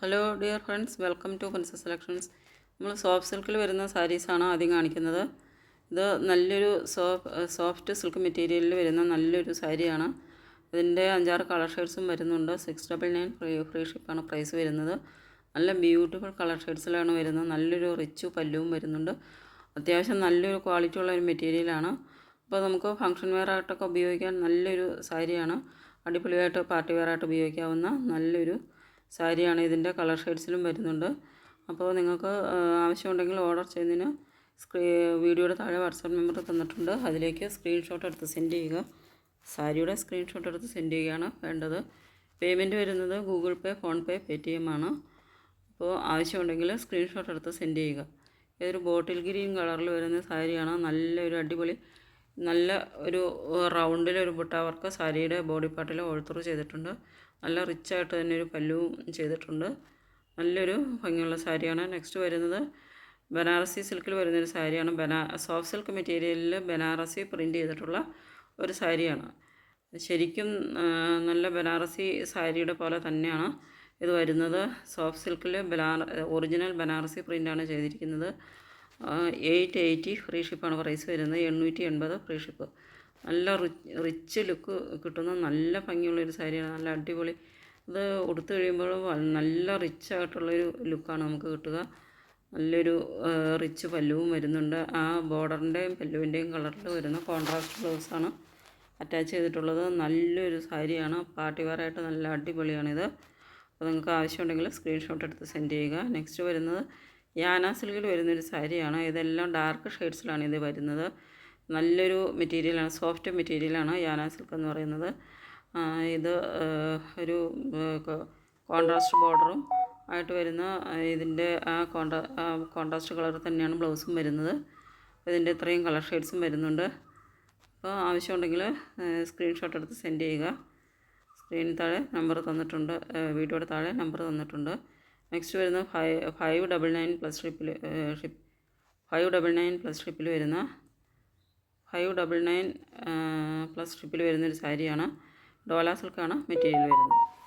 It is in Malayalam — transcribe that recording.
Hello dear friends welcome to princess selections നമ്മൾ സോഫ്റ്റ് സിൽക്കിൽ വരുന്ന സാരീസാണ് ആദ്യം കാണിക്കുന്നത്. ഇത് നല്ലൊരു സോഫ് സോഫ്റ്റ് സിൽക്ക് മെറ്റീരിയലിൽ വരുന്ന നല്ലൊരു സാരിയാണ് ഇതിന്റെ അഞ്ചാറ് കളർ ഷെയ്ഡ്സും വരുന്നുണ്ട്. Six double nine free free ഷിപ്പാണ് price വരുന്നത്. നല്ല ബ്യൂട്ടിഫുൾ കളർ ഷെയ്ഡ്സിലാണ് വരുന്നത്. നല്ലൊരു റിച്ച് പല്ലുവും വരുന്നുണ്ട്. അത്യാവശ്യം നല്ലൊരു ക്വാളിറ്റി ഉള്ള ഒരു മെറ്റീരിയലാണ് അപ്പോൾ നമുക്ക് ഫംഗ്ഷൻ വെയർ ആയിട്ടൊക്കെ ഉപയോഗിക്കാൻ നല്ലൊരു സാരിയാണ് അടിപൊളിയായിട്ട് പാർട്ടി വെയർ ആയിട്ട് ഉപയോഗിക്കാവുന്ന നല്ലൊരു സാരിയാണ് ഇതിന്റെ കളർ ഷെയ്ഡ്സിലും വരുന്നുണ്ട്. അപ്പോൾ നിങ്ങൾക്ക് ആവശ്യമുണ്ടെങ്കിൽ ഓർഡർ ചെയ്യുന്നതിന് സ്ക്രീ വീഡിയോയുടെ താഴെ വാട്സാപ്പ് നമ്പർ തന്നിട്ടുണ്ട്. അതിലേക്ക് സ്ക്രീൻഷോട്ട് എടുത്ത് സെൻഡ് ചെയ്യുക. സാരിയുടെ സ്ക്രീൻഷോട്ട് എടുത്ത് സെൻഡ് ചെയ്യുകയാണ് വേണ്ടത്. പേയ്മെന്റ് വരുന്നത് Google Pay PhonePe Paytm ആണ്. അപ്പോൾ ആവശ്യമുണ്ടെങ്കിൽ സ്ക്രീൻഷോട്ട് എടുത്ത് സെൻഡ് ചെയ്യുക. ഇതൊരു ബോട്ടിൽ ഗ്രീൻ കളറിൽ വരുന്ന സാരിയാണ്. നല്ലൊരു അടിപൊളി നല്ല ഒരു റൗണ്ടിൽ ഒരു ബുട്ടാവർക്ക് സാരിയുടെ ബോഡി പാർട്ടിൽ ഓൾത്തറ് ചെയ്തിട്ടുണ്ട്. നല്ല റിച്ച് ആയിട്ട് തന്നെ ഒരു പല്ലുവും ചെയ്തിട്ടുണ്ട്. നല്ലൊരു ഭംഗിയുള്ള സാരിയാണ്. നെക്സ്റ്റ് വരുന്നത് ബനാറസി സിൽക്കിൽ വരുന്നൊരു സാരിയാണ്. ബനാ സോഫ്റ്റ് സിൽക്ക് മെറ്റീരിയലിൽ ബനാറസി പ്രിന്റ് ചെയ്തിട്ടുള്ള ഒരു സാരിയാണ്. ശരിക്കും നല്ല ബനാറസി സാരിയുടെ പോലെ തന്നെയാണ് ഇത് വരുന്നത്. സോഫ്റ്റ് സിൽക്കിൽ ബനാറ ഒറിജിനൽ ബനാറസി പ്രിന്റാണ് ചെയ്തിരിക്കുന്നത്. എയ്റ്റ് എയ്റ്റി ഫ്രീ ഷിപ്പാണ് പ്രൈസ് വരുന്നത്. എണ്ണൂറ്റി എൺപത് ഫ്രീ ഷിപ്പ് നല്ല റിച്ച് ലുക്ക് കിട്ടുന്ന നല്ല ഭംഗിയുള്ളൊരു സാരിയാണ്. നല്ല അടിപൊളി. ഇത് ഉടുത്തു കഴിയുമ്പോൾ നല്ല റിച്ച് ആയിട്ടുള്ളൊരു ലുക്കാണ് നമുക്ക് കിട്ടുക. നല്ലൊരു റിച്ച് പല്ലുവും വരുന്നുണ്ട്. ആ ബോർഡറിന്റെയും പല്ലുവിന്റെയും കളറിൽ വരുന്ന കോൺട്രാസ്റ്റ് ബ്ലൗസാണ് അറ്റാച്ച് ചെയ്തിട്ടുള്ളത്. നല്ലൊരു സാരിയാണ്. പാർട്ടി വെയറായിട്ട് നല്ല അടിപൊളിയാണിത്. അപ്പോൾ നിങ്ങൾക്ക് ആവശ്യമുണ്ടെങ്കിൽ സ്ക്രീൻഷോട്ട് എടുത്ത് സെൻഡ് ചെയ്യുക. നെക്സ്റ്റ് വരുന്നത് യാന സിൽക്കിൽ വരുന്നൊരു സാരിയാണ്. ഇതെല്ലാം ഡാർക്ക് ഷെയ്ഡ്സിലാണ് ഇത് വരുന്നത്. നല്ലൊരു മെറ്റീരിയലാണ് സോഫ്റ്റ് മെറ്റീരിയലാണ് യാന സിൽക്ക് എന്ന് പറയുന്നത് ഇത് ഒരു കോൺട്രാസ്റ്റ് ബോർഡറും ആയിട്ട് വരുന്ന ഇതിന്റെ ആ കോൺട്രാ കോൺട്രാസ്റ്റ് കളർ തന്നെയാണ് ബ്ലൗസും വരുന്നത്. ഇതിന്റെ ഇത്രയും കളർ ഷെയ്ഡ്സും വരുന്നുണ്ട്. അപ്പോൾ ആവശ്യമുണ്ടെങ്കിൽ സ്ക്രീൻഷോട്ട് എടുത്ത് സെൻഡ് ചെയ്യുക. സ്ക്രീനിൽ താഴെ നമ്പർ തന്നിട്ടുണ്ട്. വീഡിയോയുടെ താഴെ നമ്പർ തന്നിട്ടുണ്ട്. നെക്സ്റ്റ് വരുന്ന five five double nine plus triple five double nine plus triple വരുന്ന ഫൈവ് ഡബിൾ നയൻ പ്ലസ് ട്രിപ്പിൽ വരുന്നൊരു സാരിയാണ്. ഡോലാസിൽക്കാണ് മെറ്റീരിയൽ വരുന്നത്.